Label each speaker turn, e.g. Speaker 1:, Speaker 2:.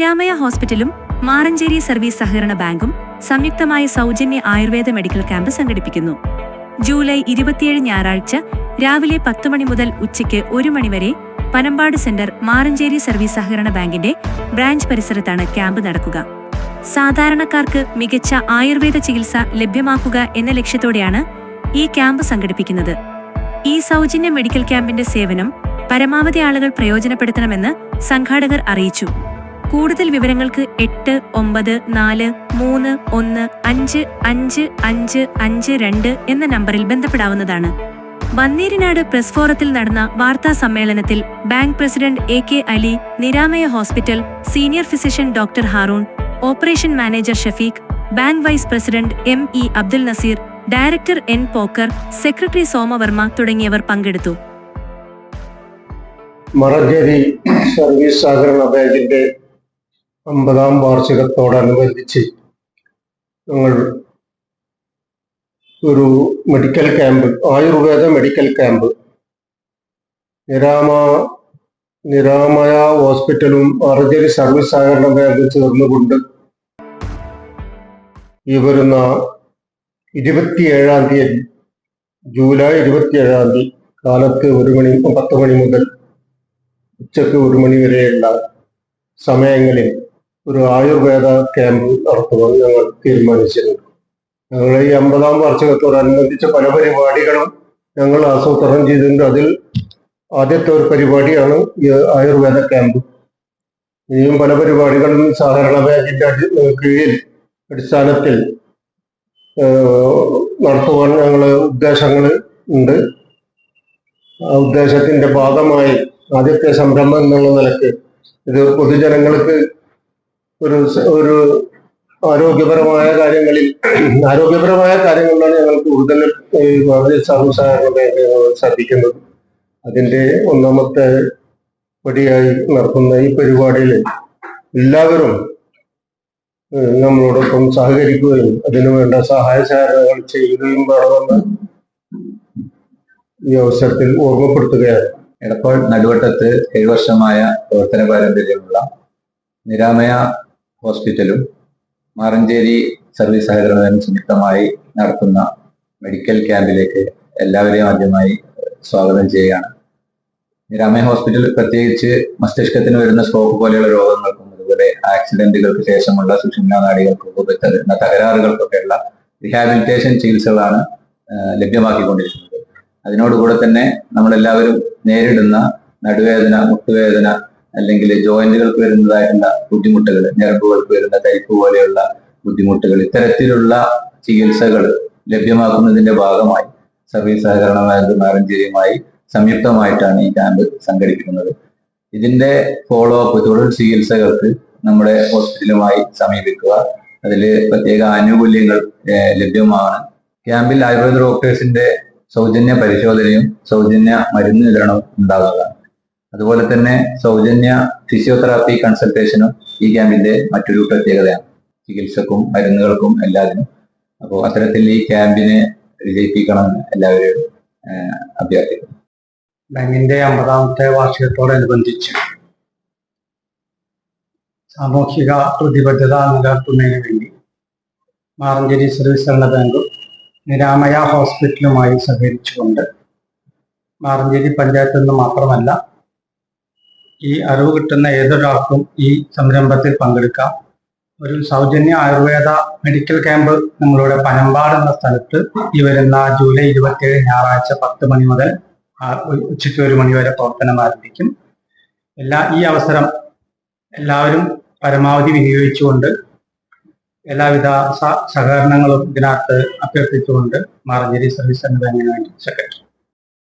Speaker 1: നിരാമയ ഹോസ്പിറ്റലും മാറഞ്ചേരി സർവീസ് സഹകരണ ബാങ്കും സംയുക്തമായ സൗജന്യ ആയുർവേദ മെഡിക്കൽ ക്യാമ്പ് സംഘടിപ്പിക്കുന്നു. ജൂലൈ ഇരുപത്തിയേഴ് ഞായറാഴ്ച രാവിലെ പത്ത് മണി മുതൽ ഉച്ചയ്ക്ക് ഒരു മണിവരെ പനമ്പാട് സെന്റർ മാറഞ്ചേരി സർവീസ് സഹകരണ ബാങ്കിന്റെ ബ്രാഞ്ച് പരിസരത്താണ് ക്യാമ്പ് നടക്കുക. സാധാരണക്കാർക്ക് മികച്ച ആയുർവേദ ചികിത്സ ലഭ്യമാക്കുക എന്ന ലക്ഷ്യത്തോടെയാണ് ഈ ക്യാമ്പ് സംഘടിപ്പിക്കുന്നത്. ഈ സൗജന്യ മെഡിക്കൽ ക്യാമ്പിന്റെ സേവനം പരമാവധി ആളുകൾ പ്രയോജനപ്പെടുത്തണമെന്ന് സംഘാടകർ അറിയിച്ചു. കൂടുതൽ വിവരങ്ങൾക്ക് എട്ട് ഒമ്പത് നാല് മൂന്ന് ഒന്ന് അഞ്ച് അഞ്ച് അഞ്ച് അഞ്ച് രണ്ട് എന്ന നമ്പറിൽ ബന്ധപ്പെടാവുന്നതാണ്. വന്നീരിനാട് പ്രസ് ഫോറത്തിൽ നടന്ന വാർത്താ സമ്മേളനത്തിൽ bank president A K Ali Niramaya hospital senior physician doctor Haroon operation manager Shafeeq bank vice president M E Abdul Naseer director N Pokker secretary Somavarma തുടങ്ങിയവർ പങ്കെടുത്തു.
Speaker 2: മറഗരി സർവീസ് സഹകരണ ബാങ്കിന്റെ അമ്പതാം വാർഷികത്തോടനുബന്ധിച്ച് ഞങ്ങൾ ഒരു medical camp Ayurveda medical camp നിരാമ Niramaya ഹോസ്പിറ്റലും അർജരി service സഹകരണ ബാങ്കും ചേർന്നുകൊണ്ട് ഈ വരുന്ന ഇരുപത്തിയേഴാം തീയതി ജൂലൈ ഇരുപത്തിയേഴാം തീയതി കാലത്ത് ഒരു മണി പത്ത് മണി മുതൽ ഉച്ചയ്ക്ക് ഒരു മണി വരെയുള്ള സമയങ്ങളിൽ ഒരു ആയുർവേദ ക്യാമ്പ് നടത്തുവാൻ ഞങ്ങൾ തീരുമാനിച്ചിരുന്നു. ഞങ്ങൾ ഈ അമ്പതാം വാർഷികത്തോടനുബന്ധിച്ച പല പരിപാടികളും ഞങ്ങൾ ആസൂത്രണം ചെയ്തിട്ടുണ്ട്. അതിൽ ആദ്യത്തെ ഒരു പരിപാടിയാണ് ഈ ആയുർവേദ ക്യാമ്പ് ഇനിയും പല പരിപാടികളും സഹകരണ ബാങ്കിന്റെ കീഴിൽ അടിസ്ഥാനത്തിൽ നടത്തുവാൻ ഞങ്ങൾ ഉദ്ദേശങ്ങൾ ഉണ്ട്. ആ ഉദ്ദേശത്തിന്റെ ഭാഗമായി ആദ്യത്തെ സംരംഭം എന്നുള്ള നിലയ്ക്ക് ഇത് പൊതുജനങ്ങൾക്ക് ഒരു ഒരു ആരോഗ്യപരമായ കാര്യങ്ങളിൽ ആരോഗ്യപരമായ കാര്യങ്ങളിലാണ് ഞങ്ങൾ കൂടുതൽ വളരെ ഞങ്ങൾ ശ്രദ്ധിക്കുന്നത്. അതിന്റെ ഒന്നാമത്തെ പടിയായി നടത്തുന്ന ഈ പരിപാടിയിൽ എല്ലാവരും നമ്മളോടൊപ്പം സഹകരിക്കുകയും അതിനു വേണ്ട സഹായ സഹകരണങ്ങൾ ചെയ്യുകയും വേണമെന്ന് ഈ അവസരത്തിൽ ഓർമ്മപ്പെടുത്തുകയാണ്.
Speaker 3: എടപ്പാൾ നടുവട്ടത്ത് ഏഴ് വർഷമായ പ്രവർത്തന പാരമ്പര്യമുള്ള നിരാമയ ഹോസ്പിറ്റലും മാറഞ്ചേരി സർവീസ് സഹകരണം സംയുക്തമായി നടത്തുന്ന മെഡിക്കൽ ക്യാമ്പിലേക്ക് എല്ലാവരെയും ആദ്യമായി സ്വാഗതം ചെയ്യുകയാണ്. നിരാമയ ഹോസ്പിറ്റൽ പ്രത്യേകിച്ച് മസ്തിഷ്കത്തിന് വരുന്ന സ്ട്രോക്ക് പോലെയുള്ള രോഗങ്ങൾക്കും അതുപോലെ ആക്സിഡന്റുകൾക്ക് ശേഷമുള്ള സുഷുമ്ന നാടികൾക്കും വരുന്ന തകരാറുകൾക്കൊക്കെയുള്ള റിഹാബിലിറ്റേഷൻ ചികിത്സകളാണ് ലഭ്യമാക്കിക്കൊണ്ടിരിക്കുന്നത്. അതിനോടുകൂടെ തന്നെ നമ്മളെല്ലാവരും നേരിടുന്ന നടുവേദന മുട്ടുവേദന അല്ലെങ്കിൽ ജോയിന്റുകൾക്ക് വരുന്നതായിട്ടുള്ള ബുദ്ധിമുട്ടുകൾ ഞരമ്പുകൾക്ക് വരുന്ന കയ്പ് പോലെയുള്ള ബുദ്ധിമുട്ടുകൾ ഇത്തരത്തിലുള്ള ചികിത്സകൾ ലഭ്യമാക്കുന്നതിന്റെ ഭാഗമായി സർവീസ് സഹകരണ ബാങ്ക് നാരഞ്ചേരിയുമായി സംയുക്തമായിട്ടാണ് ഈ ക്യാമ്പ് സംഘടിപ്പിക്കുന്നത്. ഇതിന്റെ ഫോളോ അപ്പ് തുടർ ചികിത്സകൾക്ക് നമ്മുടെ ഹോസ്പിറ്റലുമായി സമീപിക്കുക. അതിൽ പ്രത്യേക ആനുകൂല്യങ്ങൾ ലഭ്യമാണ്. ക്യാമ്പിൽ ആയുർവേദ ഡോക്ടേഴ്സിന്റെ സൗജന്യ പരിശോധനയും സൗജന്യ മരുന്ന് വിതരണവും ഉണ്ടാകുന്നതാണ്. അതുപോലെ തന്നെ സൗജന്യ ഫിസിയോതെറാപ്പി കൺസൾട്ടേഷനും ഈ ക്യാമ്പിന്റെ മറ്റൊരു പ്രത്യേകതയാണ്. ചികിത്സക്കും മരുന്നുകൾക്കും എല്ലാത്തിനും. അപ്പോൾ അത്തരത്തിൽ ഈ ക്യാമ്പിനെ വിജയിപ്പിക്കണമെന്ന് എല്ലാവരും അഭ്യർത്ഥിക്കുന്നു.
Speaker 4: ബാങ്കിന്റെ അമ്പതാമത്തെ വാർഷികത്തോടനുബന്ധിച്ച് സാമൂഹിക പ്രതിബദ്ധത നിലനിർത്തുന്നതിന് വേണ്ടി മാറഞ്ചേരി സർവീസ് സഹകരണ ബാങ്കും നിരാമയ ഹോസ്പിറ്റലുമായി സഹകരിച്ചുകൊണ്ട് മാറഞ്ചേരി പഞ്ചായത്തിൽ നിന്ന് മാത്രമല്ല ഈ അറിവ് കിട്ടുന്ന ഏതൊരാൾക്കും ഈ സംരംഭത്തിൽ പങ്കെടുക്കാം. ഒരു സൗജന്യ ആയുർവേദ മെഡിക്കൽ ക്യാമ്പ് നമ്മളുടെ പനമ്പാട് എന്ന സ്ഥലത്ത് ഈ വരുന്ന ജൂലൈ ഇരുപത്തിയേഴ് ഞായറാഴ്ച പത്ത് മണി മുതൽ ഉച്ചയ്ക്ക് ഒരു മണി വരെ പ്രവർത്തനം ആരംഭിക്കും. എല്ലാ ഈ അവസരം എല്ലാവരും പരമാവധി വിനിയോഗിച്ചുകൊണ്ട് എല്ലാവിധ സഹകരണങ്ങളും ഇതിനകത്ത് അഭ്യർത്ഥിച്ചുകൊണ്ട് മാറഞ്ചേരി സർവീസ് എന്ന ബാങ്കിന് വേണ്ടി സെക്രട്ടറി